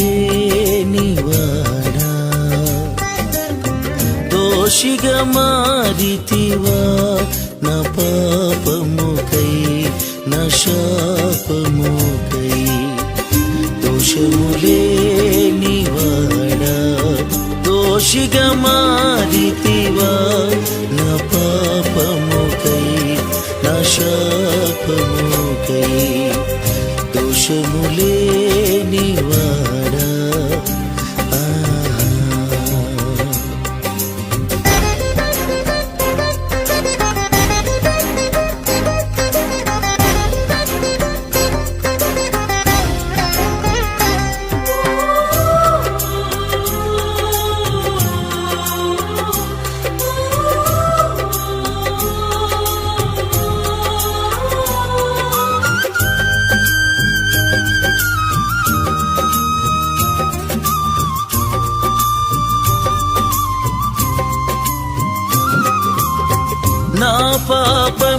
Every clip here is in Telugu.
లేనివాడా? దోషిగా మారితివా? నా పాపముకై నా శాపముకై దోషము లేనివాడా? దోషిగా మారితివా? నా పాపముకై నా శాపముకై దోషము లేనివాడా?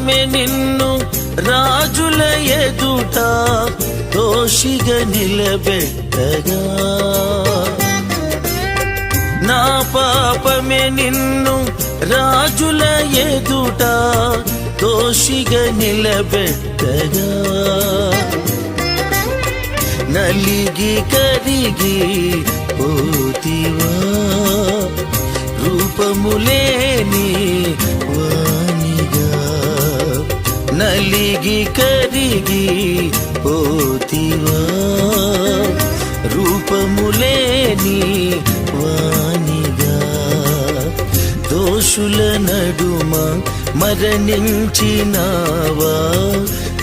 పాపమే నిన్ను రాజుల ఎదుట దోషిగా నిలబెట్టగా. నా పాపమే నిన్ను రాజుల ఎదుట దోషిగా నిలబెట్టగా. నలిగి కరిగి పోతివా రూపములేని వా నలిగి కరిగి పోతివా. రూపములేని వానిగా దోషుల నడుమ మరణించినావా.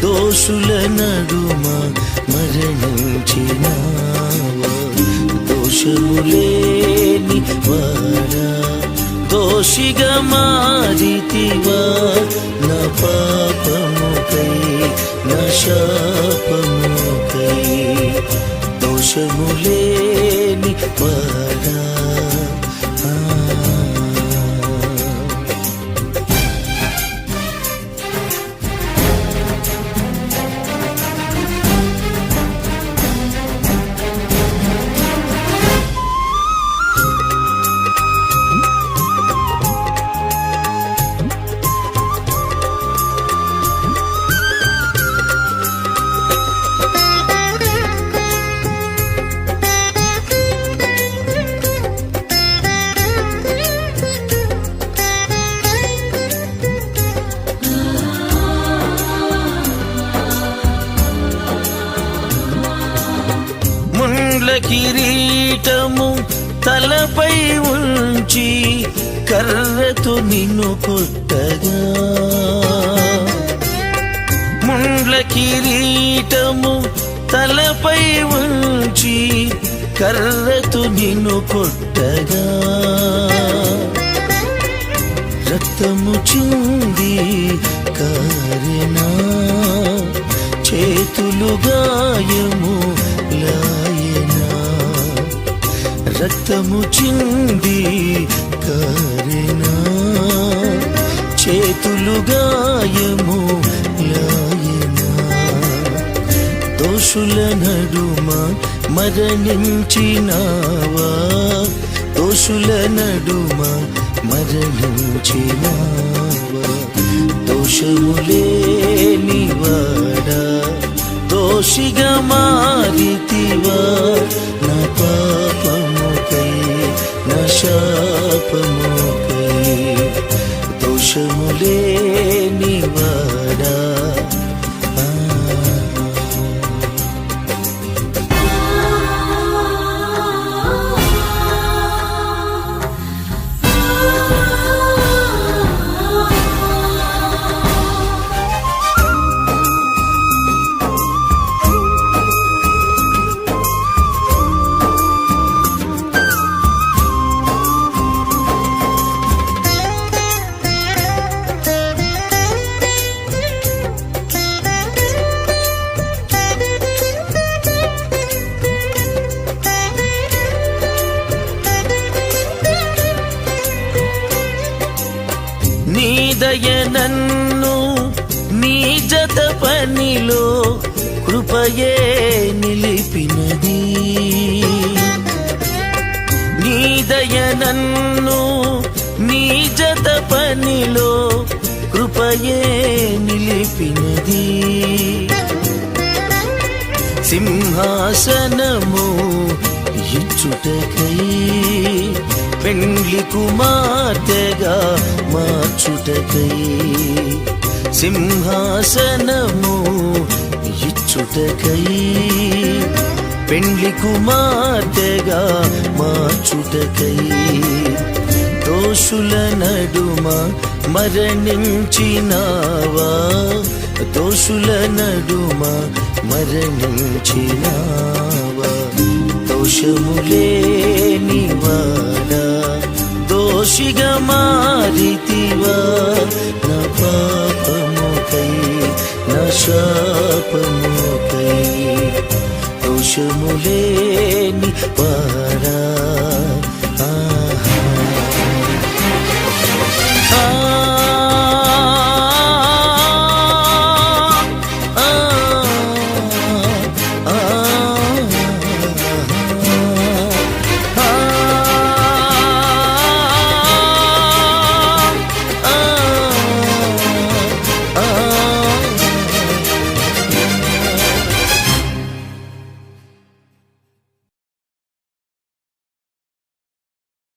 దోషుల నడుమ మరణించినావా. దోషములేని వారా. దోషిగా మారితివా నా కై నా శాపము కై దోషములేని వారా కిరీటము తలపై ఉంచి కర్రతో నిన్ను కొట్టగా. ముండ్ల కిరీటము తలపై ఉంచి కర్రతో నిన్ను కొట్టగా. రక్తము చింది కారినా చేతులు గాయము రక్తము చింది కారినా? చేతులు గాయము లాయనా? దోషుల నడుమ మరణించినావా? దోషుల నడుమ మరణించినావా? దోషములే నివాడా దోషిగా మారితి నా జత పనిలో కృపయే నిలిపినది. నీ దయ నన్ను నీ పనిలో కృపయే నిలిపినది. సింహాసనము ఇచ్చుటకై పెండ్లి కుమార్తెగా మార్చుటకై సింహాసనము ఇచ్చుటకై పెండ్లి కుమార్తెగా మార్చుటకై దోషుల నడుమ మరణించినావా? దోషుల నడుమ మరణించినావా? దోషములేని వాడా? దోషిగా మారితి శాపముకై దోషములేని పారా